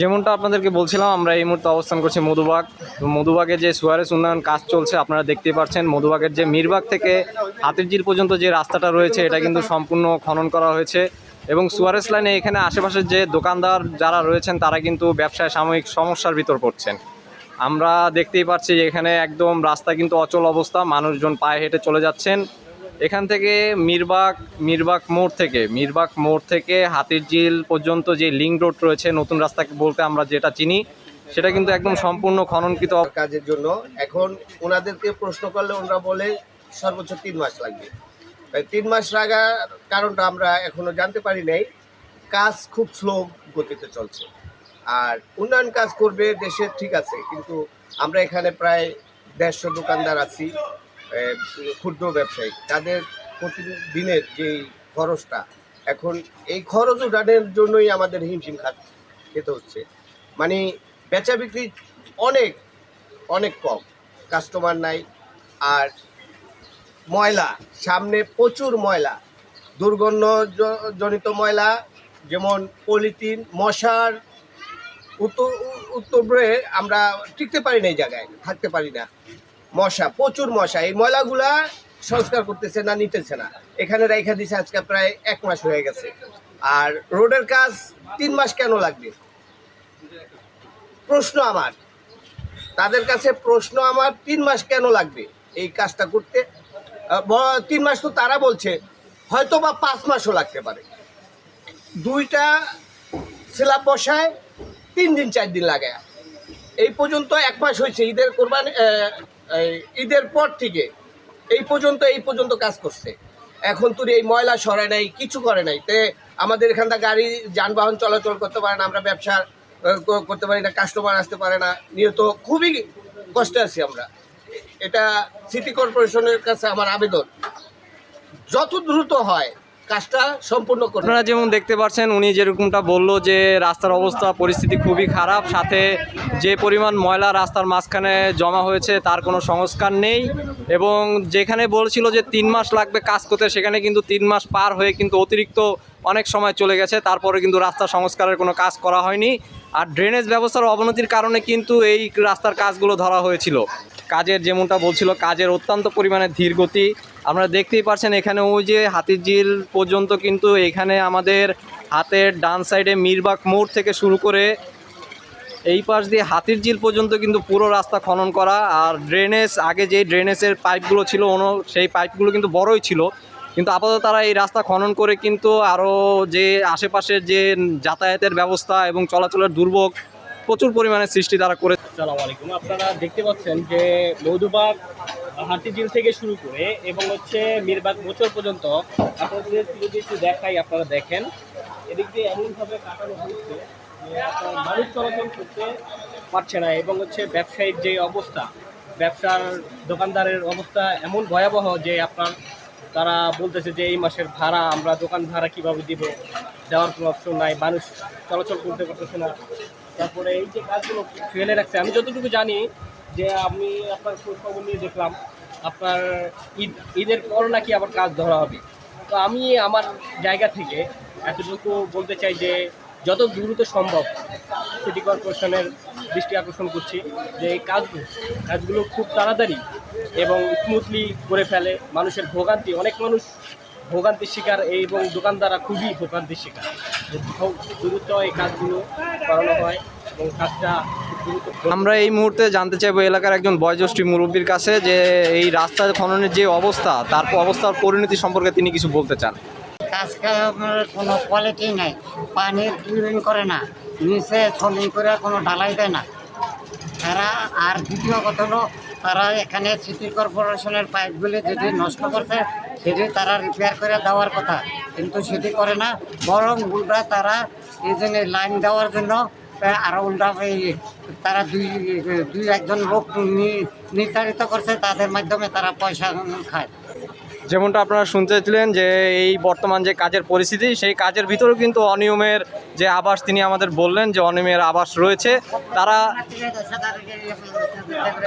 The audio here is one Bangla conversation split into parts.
যেমনটা আপনাদেরকে বলছিলাম, আমরা এই মুহূর্তে অবস্থান করছি মধুবাগ। মধুবাগে যে সুয়ারেস উন্নয়ন কাজ চলছে, আপনারা দেখতেই পাচ্ছেন মধুবাগের যে মিরবাগ থেকে হাতিরঝিল পর্যন্ত যে রাস্তাটা রয়েছে, এটা কিন্তু সম্পূর্ণ খনন করা হয়েছে। এবং সুয়ারেস লাইনে এখানে আশেপাশের যে দোকানদার যারা রয়েছেন, তারা কিন্তু ব্যবসায় সাময়িক সমস্যার ভিতর পড়ছেন। আমরা দেখতেই পাচ্ছি যে এখানে একদম রাস্তা কিন্তু অচল অবস্থা, মানুষজন পায়ে হেঁটে চলে যাচ্ছেন। এখান থেকে মিরবাগ মিরবাগ মোড় থেকে, মিরবাগ মোড় থেকে হাতিরঝিল পর্যন্ত যে লিঙ্ক রোড রয়েছে, নতুন রাস্তা বলতে আমরা যেটা চিনি, সেটা কিন্তু একদম সম্পূর্ণ খননকৃত কাজের জন্য। এখন ওনাদেরকে প্রশ্ন করলে ওনারা বলে সর্বোচ্চ তিন মাস লাগবে। তিন মাস লাগার কারণটা আমরা এখনও জানতে পারি নাই। কাজ খুব স্লো গতিতে চলছে। আর উন্নয়ন কাজ করবে দেশে ঠিক আছে, কিন্তু আমরা এখানে প্রায় দেড়শো দোকানদার আছি। ক্ষুদ্র ব্যবসায়ী, তাদের প্রতিদিনের যেই খরচটা, এখন এই খরচ উঠানের জন্যই আমাদের হিমশিম খা খেতে হচ্ছে। মানে বেচা বিক্রি অনেক অনেক কম। কাস্টমার নাই, আর ময়লা, সামনে প্রচুর ময়লা। দুর্গন্ধ জনিত ময়লা, যেমন পলিথিন, মশার, উত্তর উত্তরে আমরা টিকতে পারি না এই জায়গায়, থাকতে পারি না। মশা, প্রচুর মশা। এই ময়লাগুলা সংস্কার করতেছে না, নিতেছে না। এখানে রেখা দিছে আজকে প্রায় এক মাস হয়ে গেছে। আর রোডের কাজ তিন মাস কেন লাগবে? প্রশ্ন আমার। তাদের কাছে প্রশ্ন আমার, তিন মাস কেন লাগবে এই কাজটা করতে? তিন মাস তো তারা বলছে হয়তো বা পাঁচ মাসও লাগতে পারে। দুইটা স্ল্যাব বসায় তিন দিন, চার দিন লাগে এই পর্যন্ত এক মাস হয়েছে, ঈদের কোরবান ঈদের পর থেকে এই পর্যন্ত এই পর্যন্ত কাজ করছে। এখন তুই এই ময়লা সরায় নাই, কিছু করে নাই। তে আমাদের এখানটা গাড়ি, যানবাহন চলাচল করতে পারে না, আমরা ব্যবসা করতে পারি না কাস্টমার আসতে পারে না। নিহত খুবই কষ্টে আছি আমরা। এটা সিটি কর্পোরেশনের কাছে আমার আবেদন। যত দ্রুত হয় কাজটা সম্পূর্ণ আপনারা যেমন দেখতে পাচ্ছেন উনি যেরকমটা বলল যে রাস্তার অবস্থা, পরিস্থিতি খুবই খারাপ। সাথে যে পরিমাণ ময়লা রাস্তার মাঝখানে জমা হয়েছে, তার কোনো সংস্কার নেই। এবং যেখানে বলছিল যে তিন মাস লাগবে কাজ করতে, সেখানে কিন্তু তিন মাস পার হয়ে কিন্তু অতিরিক্ত অনেক সময় চলে গেছে। তারপরে কিন্তু রাস্তা সংস্কারের কোনো কাজ করা হয়নি। আর ড্রেনেজ ব্যবস্থার অবনতির কারণে কিন্তু এই রাস্তার কাজগুলো ধরা হয়েছিল। কাজের যেমনটা বলছিল, কাজের অত্যন্ত পরিমাণে ধীর আমরা দেখতেই পাচ্ছেন এখানে ওই যে হাতিরঝিল পর্যন্ত কিন্তু এখানে আমাদের হাতের ডান সাইডে মিরবাগ মোড় থেকে শুরু করে এই পাশ দিয়ে হাতিরঝিল পর্যন্ত কিন্তু পুরো রাস্তা খনন করা আর ড্রেনেজ আগে যে ড্রেনেজের পাইপগুলো ছিল অন্য সেই পাইপগুলো কিন্তু বড়ই ছিল। কিন্তু আপাতত তারা এই রাস্তা খনন করে কিন্তু আরও যে আশেপাশের যে যাতায়াতের ব্যবস্থা এবং চলাচলের দুর্ভোগ প্রচুর পরিমাণে সৃষ্টি তারা করে আসসালামু আলাইকুম। আপনারা দেখতে পাচ্ছেন যে মধুবাগ হাতিঝিল থেকে শুরু করে এবং হচ্ছে মিরবাগ মোচর পর্যন্ত আপনাদের যদি একটু দেখাই, আপনারা দেখেন। এদিক দিয়ে এমনভাবে কাটানো হচ্ছে মানুষ চলাচল করতে পারছে না এবং হচ্ছে ব্যবসায়ীর যে অবস্থা, ব্যবসার দোকানদারের অবস্থা এমন ভয়াবহ যে আপনার, তারা বলতেছে যে এই মাসের ভাড়া, আমরা দোকান ভাড়া কীভাবে দিব? দেওয়ার কোনো অপশন নাই, মানুষ চলাচল করতে পারতেছে না। তারপরে এই যে কাজগুলো ফেলে রাখছে, আমি যতটুকু জানি যে আমি আপনার খবর নিয়ে দেখলাম, আপনার ঈদ, ঈদের পর নাকি আবার কাজ ধরা হবে। তো আমি আমার জায়গা থেকে এতটুকু বলতে চাই যে, যত দ্রুত সম্ভব সিটি কর্পোরেশনের দৃষ্টি আকর্ষণ করছি যে এই কাজগুলো কাজগুলো খুব তাড়াতাড়ি এবং স্মুথলি করে ফেলে। মানুষের ভোগান্তি, অনেক মানুষ ভোগান্তির শিকার এবং দোকানদাররা খুবই ভোগান্তির শিকার। দ্রুত এই কাজগুলো করানো হয় এবং কাজটা আমরা এই মুহূর্তে জানতে চাইব এলাকার একজন বয়োজ্যেষ্ঠ মুরব্বীর কাছে যে এই রাস্তা খননের যে অবস্থা, তার অবস্থার পরিণতি সম্পর্কে তিনি কিছু বলতে চান। কোনো কোয়ালিটি নাই। পানি ক্লিন করে না। নিচে ছমি করে কোনো ঢালাই দেয় না। তারা আর দ্বিতীয় কথা হলো, তারা এখানে সিটি কর্পোরেশনের পাইপগুলি যেটি নষ্ট করছে, সেটি তারা রিপেয়ার করে দেওয়ার কথা। কিন্তু সেটি করে না, বরং উল্টা তারা এই জন্য লাইন দেওয়ার জন্য আরও উল্টা তারা দুই দুই একজন লোক নির্ধারিত করছে, তাদের মাধ্যমে তারা পয়সা খায়। যেমনটা আপনারা শুনতেছিলেন যে এই বর্তমান যে কাজের পরিস্থিতি, সেই কাজের ভিতরেও কিন্তু অনিয়মের যে আবাস তিনি আমাদের বললেন, যে অনিয়মের আবাস রয়েছে, তারা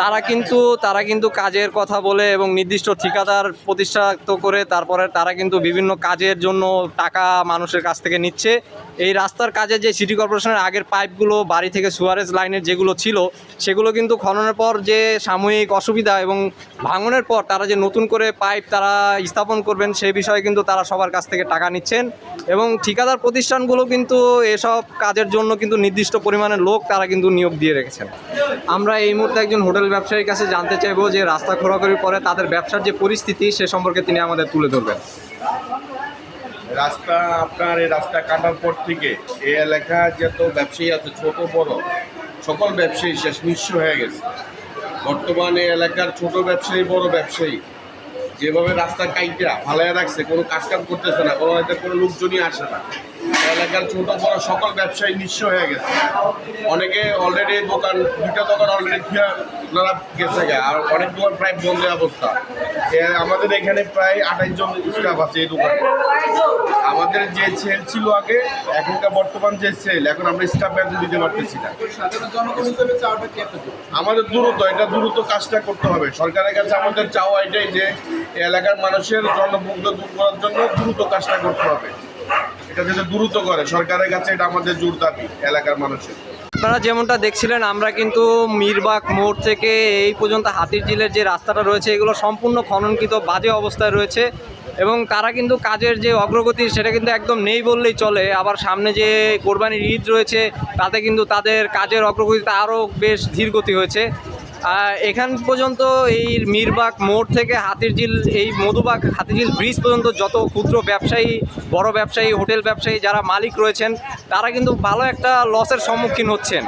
তারা কিন্তু তারা কিন্তু কাজের কথা বলে এবং নির্দিষ্ট ঠিকাদার প্রতিষ্ঠা করে, তারপরে তারা কিন্তু বিভিন্ন কাজের জন্য টাকা মানুষের কাছ থেকে নিচ্ছে। এই রাস্তার কাজে যে সিটি কর্পোরেশনের আগের পাইপগুলো, বাড়ি থেকে সুয়ারেজ লাইনের যেগুলো ছিল, সেগুলো কিন্তু খননের পর যে সাময়িক অসুবিধা এবং ভাঙনের পর তারা যে নতুন করে পাইপ তারা স্থাপন করবেন সেই বিষয়ে কিন্তু তারা সবার কাছ থেকে টাকা নিচ্ছেন এবং ঠিকাদার প্রতিষ্ঠানগুলো কিন্তু এসব কাজের জন্য কিন্তু নির্দিষ্ট পরিমাণের লোক তারা কিন্তু নিয়োগ দিয়ে রেখেছেন। আমরা এই মুহূর্তে একজন হোটেল ব্যবসায়ীর কাছে জানতে চাইব যে রাস্তা খোরাখুরির পরে তাদের ব্যবসার যে পরিস্থিতি, সে সম্পর্কে তিনি আমাদের তুলে ধরবেন। রাস্তা আপনার এই রাস্তা কাটার পর থেকে এই এলাকা যত ব্যবসায়ী আছে, ছোট, বড়, সকল ব্যবসায়ী শেষ নিঃস্ব হয়ে গেছে। বর্তমানে এলাকার ছোট ব্যবসায়ী, বড় ব্যবসায়ী যেভাবে রাস্তা কাইটা ফালাইয়া রাখছে, কোনো কাজ কাম করতেছে না, কোনো কোনো লোকজনই আসে না। এলাকার ছোট বড় সকল ব্যবসায়ী নিঃস্ব হয়ে গেছে। অনেকে অলরেডি দোকান, দুইটা দোকান অলরেডি থিয়া ওনারা গেছে আর অনেক দোকান প্রায় বন্ধের অবস্থা। আমাদের এখানে প্রায় আঠাইশ জন স্টাফ আছে এই দোকানে। আমাদের যে সেল ছিল আগে, এখনকার বর্তমান যে সেল এখন আমরা স্টাফ বেতন দিতে পারতেছি না। আমাদের দ্রুত, এটা দ্রুত কাজটা করতে হবে। সরকারের কাছে আমাদের চাওয়া এটাই যে, এলাকার মানুষের জনমুগ্ধ দূর করার জন্য দ্রুত কাজটা করতে হবে। এটা যাতে দ্রুত করে, সরকারের কাছে এটা আমাদের জোর দাবি, এলাকার মানুষের। আপনারা যেমনটা দেখছিলেন, আমরা কিন্তু মিরবাগ মোড় থেকে এই পর্যন্ত হাতির ঝিলের যে রাস্তাটা রয়েছে, এগুলো সম্পূর্ণ খননকৃত বাজে অবস্থায় রয়েছে এবং তারা কিন্তু কাজের যে অগ্রগতি, সেটা কিন্তু একদম নেই বললেই চলে। আবার সামনে যে কোরবানির ঈদ রয়েছে, তাতে কিন্তু তাদের কাজের অগ্রগতিতে আরও বেশ ধীর গতি হয়েছে। এখান পর্যন্ত এই মিরবাগ মোড় থেকে হাতিরঝিল, এই মধুবাগ হাতিরঝিল ব্রিজ পর্যন্ত যত ক্ষুদ্র ব্যবসায়ী, বড় ব্যবসায়ী, হোটেল ব্যবসায়ী যারা মালিক রয়েছেন, তারা কিন্তু ভালো একটা লসের সম্মুখীন হচ্ছেন।